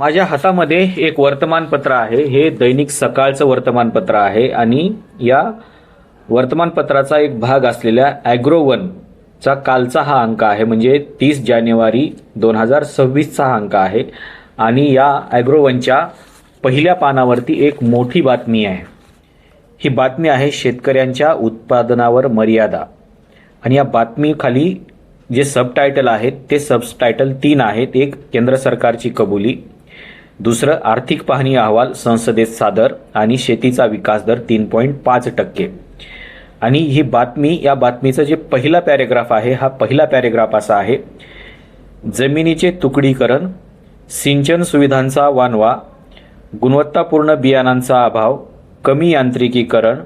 माझ्या हातामध्ये एक वर्तमानपत्र आहे. हे दैनिक सकाळचं वर्तमानपत्र आहे आणि या वर्तमानपत्राचा एक भाग असलेल्या ॲग्रोवनचा कालचा हा अंक आहे. म्हणजे तीस जानेवारी दोन हजार सव्वीसचा हा अंक आहे. आणि या ॲग्रोवनच्या पहिल्या पानावरती एक मोठी बातमी आहे. ही बातमी आहे शेतकऱ्यांच्या उत्पादनावर मर्यादा. आणि या बातमीखाली जे सबटायटल आहेत ते सबटायटल तीन आहेत. एक केंद्र सरकारची कबुली दुसरं आर्थिक पाहणी अहवाल संसदेत सादर आणि शेतीचा विकास दर तीन पॉईंट पाच टक्के. आणि ही बातमी या बातमीचं जे पहिला पॅरेग्राफ आहे हा पहिला पॅरेग्राफ असा आहे जमिनीचे तुकडीकरण सिंचन सुविधांचा वानवा गुणवत्तापूर्ण बियाणांचा अभाव कमी यांत्रिकीकरण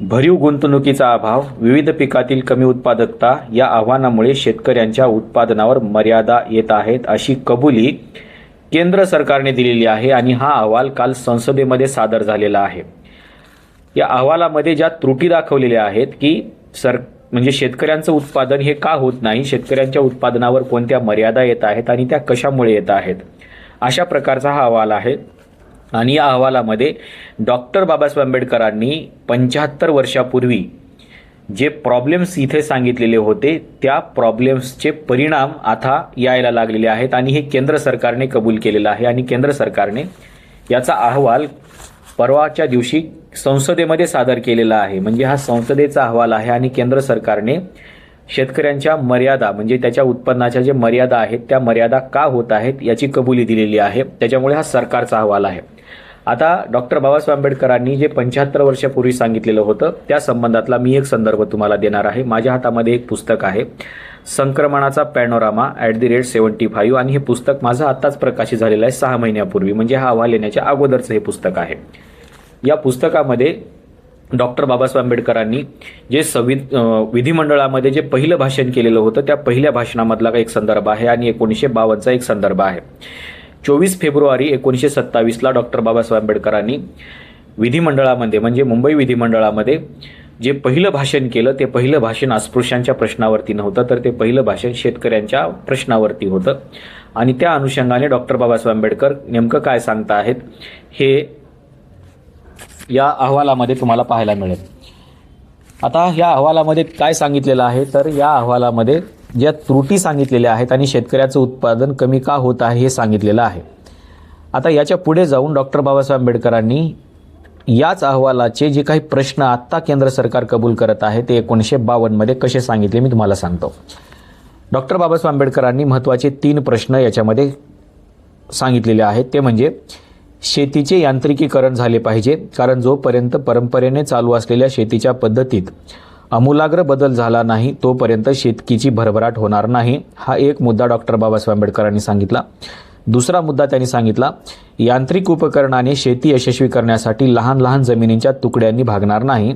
भरीव गुंतवणुकीचा अभाव विविध पिकातील कमी उत्पादकता या आव्हानामुळे शेतकऱ्यांच्या उत्पादनावर मर्यादा येत आहेत अशी कबुली केंद्र सरकारने दिलेली आहे आणि हा अहवाल काल संसदेमध्ये सादर झालेला आहे. या अहवालामध्ये ज्या त्रुटी दाखवलेल्या आहेत की सर म्हणजे शेतकऱ्यांचं उत्पादन हे का होत नाही शेतकऱ्यांच्या उत्पादनावर कोणत्या मर्यादा येत आहेत आणि त्या कशामुळे येत आहेत अशा प्रकारचा हा अहवाल आहे. आणि या अहवालामध्ये डॉक्टर बाबासाहेब आंबेडकरांनी पंच्याहत्तर वर्षापूर्वी जे प्रॉब्लेम्स इथे सांगितलेले होते त्या प्रॉब्लेम्सचे परिणाम आता यायला लागलेले आहेत आणि हे केंद्र सरकारने कबूल केलेलं आहे आणि केंद्र सरकारने याचा अहवाल परवाच्या दिवशी संसदेमध्ये सादर केलेला आहे. म्हणजे हा संसदेचा अहवाल आहे आणि केंद्र सरकारने शेतकऱ्यांच्या मर्यादा म्हणजे त्याच्या उत्पन्नाच्या जे मर्यादा आहेत त्या मर्यादा का होत आहेत याची कबुली दिलेली आहे. त्याच्यामुळे हा सरकारचा अहवाल आहे. आता डॉक्टर बाबासाहेब आंबेडकरांनी जे पंच्याहत्तर वर्षापूर्वी सांगितलेलं होतं त्या संबंधातला मी एक संदर्भ तुम्हाला देणार आहे. माझ्या हातामध्ये एक पुस्तक आहे. संक्रमणाचा panorama at the rate seventy five आणि हे पुस्तक माझं आत्ताच प्रकाशित झालेलं आहे सहा महिन्यापूर्वी. म्हणजे हा अहवाल येण्याच्या अगोदरचं हे पुस्तक आहे. या पुस्तकामध्ये डॉक्टर बाबासाहेब आंबेडकरांनी जे संवि विधिमंडळामध्ये जे पहिलं भाषण केलेलं होतं त्या पहिल्या भाषणामधला एक संदर्भ आहे आणि एकोणीसशे बावन्नचा एक संदर्भ आहे. चोवीस फेब्रुवारी एकोणीसशे सत्तावीसला डॉक्टर बाबासाहेब आंबेडकरांनी विधिमंडळामध्ये म्हणजे मुंबई विधिमंडळामध्ये जे पहिलं भाषण केलं ते पहिलं भाषण अस्पृश्यांच्या प्रश्नावरती नव्हतं तर ते पहिलं भाषण शेतकऱ्यांच्या प्रश्नावरती होतं. आणि त्या अनुषंगाने डॉक्टर बाबासाहेब आंबेडकर नेमकं काय सांगता आहेत हे या अहवालामध्ये तुम्हाला पाहायला मिळेल. आता या अहवालामध्ये काय सांगितलेलं आहे तर या अहवालामध्ये ज्या त्रुटी सांगितलेल्या आहेत आणि शेतकऱ्याचं उत्पादन कमी का होत आहे हे सांगितलेलं आहे. आता याच्यापुढे जाऊन डॉक्टर बाबासाहेब आंबेडकरांनी याच अहवालाचे जे काही प्रश्न आत्ता केंद्र सरकार कबूल करत आहे ते एकोणीसशे बावन्नमध्ये कसे सांगितले मी तुम्हाला सांगतो. डॉक्टर बाबासाहेब आंबेडकरांनी महत्त्वाचे तीन प्रश्न याच्यामध्ये सांगितलेले आहेत. ते म्हणजे शेतीचे यांत्रिकीकरण झाले पाहिजे कारण जोपर्यंत परंपरेने चालू असलेल्या शेतीच्या पद्धतीत आमूलाग्र बदल झाला नाही तोपर्यंत शेतकीची भरभराट होणार नाही हा एक मुद्दा डॉक्टर बाबासाहेब आंबेडकरांनी सांगितला. दुसरा मुद्दा त्यांनी सांगितला यांत्रिक उपकरणाने शेती यशस्वी करण्यासाठी लहान लहान जमिनींच्या तुकड्यांनी भागणार नाही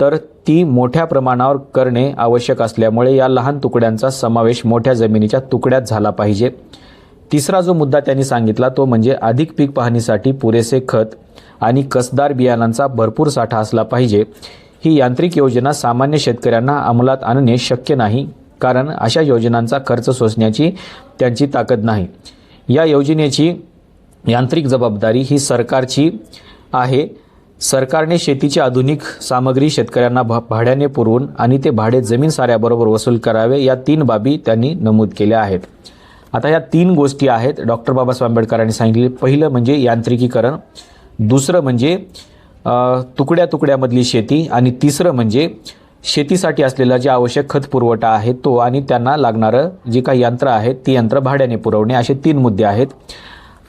तर ती मोठ्या प्रमाणावर करणे आवश्यक असल्यामुळे या लहान तुकड्यांचा समावेश मोठ्या जमिनीच्या तुकड्यात झाला पाहिजे. तिसरा जो मुद्दा त्यांनी सांगितला तो म्हणजे अधिक पीक पाहणीसाठी पुरेसे खत आणि कसदार बियाणांचा भरपूर साठा असला पाहिजे. ही यांत्रिक योजना सामान्य शेतकऱ्यांना अंमलात आणणे शक्य नाही कारण अशा योजनांचा खर्च सोसण्याची त्यांची ताकद नाही. या योजनेची यांत्रिक जबाबदारी ही सरकारची आहे. सरकारने शेतीची आधुनिक सामग्री शेतकऱ्यांना भा भाड्याने पुरवून आणि ते भाडे जमीन साऱ्याबरोबर वसूल करावे या तीन बाबी त्यांनी नमूद केल्या आहेत. आता या तीन गोष्टी आहेत. डॉक्टर बाबासाहेब आंबेडकरांनी सांगितले पहिलं म्हणजे यांत्रिकीकरण. दुसरं म्हणजे तुकड्या तुकड्यामधली शेती आणि तिसरं म्हणजे शेतीसाठी असलेला जे आवश्यक खत पुरवठा आहे तो आणि त्यांना लागणारं जी काही यंत्र आहेत ती यंत्र भाड्याने पुरवणे असे तीन मुद्दे आहेत.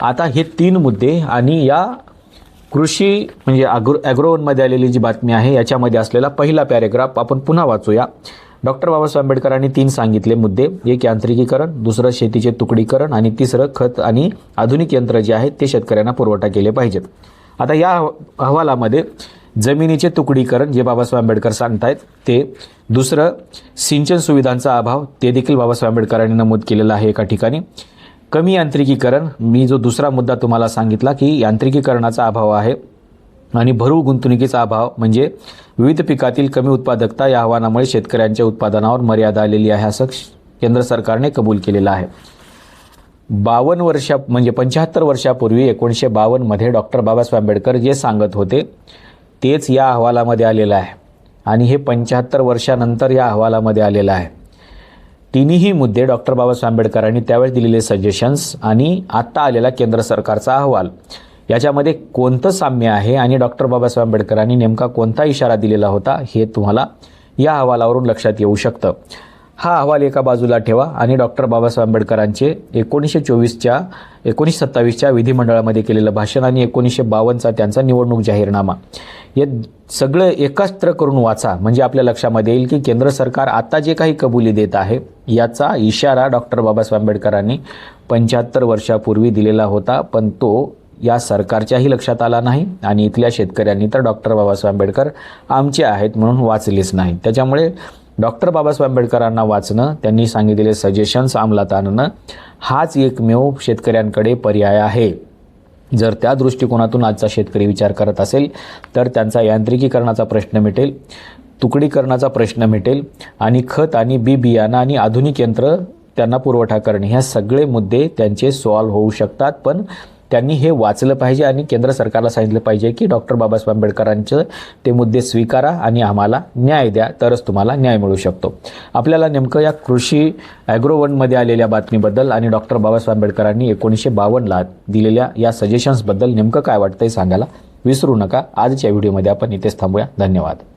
आता हे तीन मुद्दे आणि या कृषी म्हणजे अग्रो ॲग्रोवनमध्ये आलेली जी बातमी आहे याच्यामध्ये असलेला पहिला पॅरेग्राफ आपण पुन्हा वाचूया. डॉक्टर बाबासाहेब आंबेडकरांनी तीन सांगितले मुद्दे. एक यांत्रिकीकरण दुसरं शेतीचे तुकडीकरण आणि तिसरं खत आणि आधुनिक यंत्र जे आहेत ते शेतकऱ्यांना पुरवठा केले पाहिजेत. आता या अह- अहवालामध्ये जमिनीचे तुकडीकरण जे बाबासाहेब आंबेडकर सांगतायत ते दुसरं सिंचन सुविधांचा अभाव ते देखील बाबासाहेब आंबेडकरांनी नमूद केलेलं आहे एका ठिकाणी. कमी यांत्रिकीकरण मी जो दुसरा मुद्दा तुम्हाला सांगितला की यांत्रिकीकरणाचा अभाव आहे आणि भरू गुंतवणुकीचा अभाव म्हणजे विविध पिकातील कमी उत्पादकता या आव्हानामुळे शेतकऱ्यांच्या उत्पादनावर मर्यादा आलेली आहे असं केंद्र सरकारने कबूल केलेलं आहे. बावन्न वर्षा म्हणजे पंच्याहत्तर वर्षापूर्वी एकोणीसशे बावन्नमध्ये डॉक्टर बाबासाहेब आंबेडकर जे सांगत होते तेच या अहवालामध्ये आलेलं आहे. आणि हे पंच्याहत्तर वर्षानंतर या अहवालामध्ये आलेलं आहे. तिन्ही मुद्दे डॉक्टर बाबासाहेब आंबेडकरांनी त्यावेळेस दिलेले सजेशन्स आणि आत्ता आलेला केंद्र सरकारचा अहवाल. याच्यामध्ये कोणतं साम्य आहे आणि डॉक्टर बाबासाहेब आंबेडकरांनी नेमका कोणता इशारा दिलेला होता हे तुम्हाला या अहवालावरून लक्षात येऊ शकतं. हा अहवाल एका बाजूला ठेवा आणि डॉक्टर बाबासाहेब आंबेडकरांचे एकोणीसशे चोवीसच्या एकोणीसशे सत्तावीसच्या विधिमंडळामध्ये केलेलं भाषण आणि एकोणीसशे बावन्नचा त्यांचा निवडणूक जाहीरनामा. हे सगळं एकत्र करून वाचा म्हणजे आपल्या लक्षामध्ये येईल की केंद्र सरकार आता जे काही कबुली देत आहे याचा इशारा डॉक्टर बाबासाहेब आंबेडकरांनी पंच्याहत्तर वर्षापूर्वी दिलेला होता पण तो या सरकारच्याही लक्षात आला नाही आणि इथल्या शेतकऱ्यांनी तर डॉक्टर बाबासाहेब आंबेडकर आमचे आहेत म्हणून वाचलेच नाही. त्याच्यामुळे डॉक्टर बाबासाहेब आंबेडकरांना वाचणं त्यांनी सांगितलेले सजेशन्स अंमलात आणणं हाच एकमेव शेतकऱ्यांकडे पर्याय आहे. जर त्या दृष्टिकोनातून आजचा शेतकरी विचार करत असेल तर त्यांचा यांत्रिकीकरणाचा प्रश्न मिटेल तुकडीकरणाचा प्रश्न मिटेल आणि खत आणि बी बियाणं आणि आधुनिक यंत्र त्यांना पुरवठा करणे ह्या सगळे मुद्दे त्यांचे सॉल्व्ह होऊ शकतात. पण त्यांनी हे वाचलं पाहिजे आणि केंद्र सरकारला सांगितलं पाहिजे की डॉक्टर बाबासाहेब आंबेडकरांचं ते मुद्दे स्वीकारा आणि आम्हाला न्याय द्या तरच तुम्हाला न्याय मिळू शकतो. आपल्याला नेमकं या कृषी ॲग्रोवनमध्ये आलेल्या बातमीबद्दल आणि डॉक्टर बाबासाहेब आंबेडकरांनी एकोणीसशे बावन्नला दिलेल्या या सजेशन्सबद्दल नेमकं काय वाटतं हे सांगायला विसरू नका. आजच्या व्हिडिओमध्ये आपण इथेच थांबूया. धन्यवाद.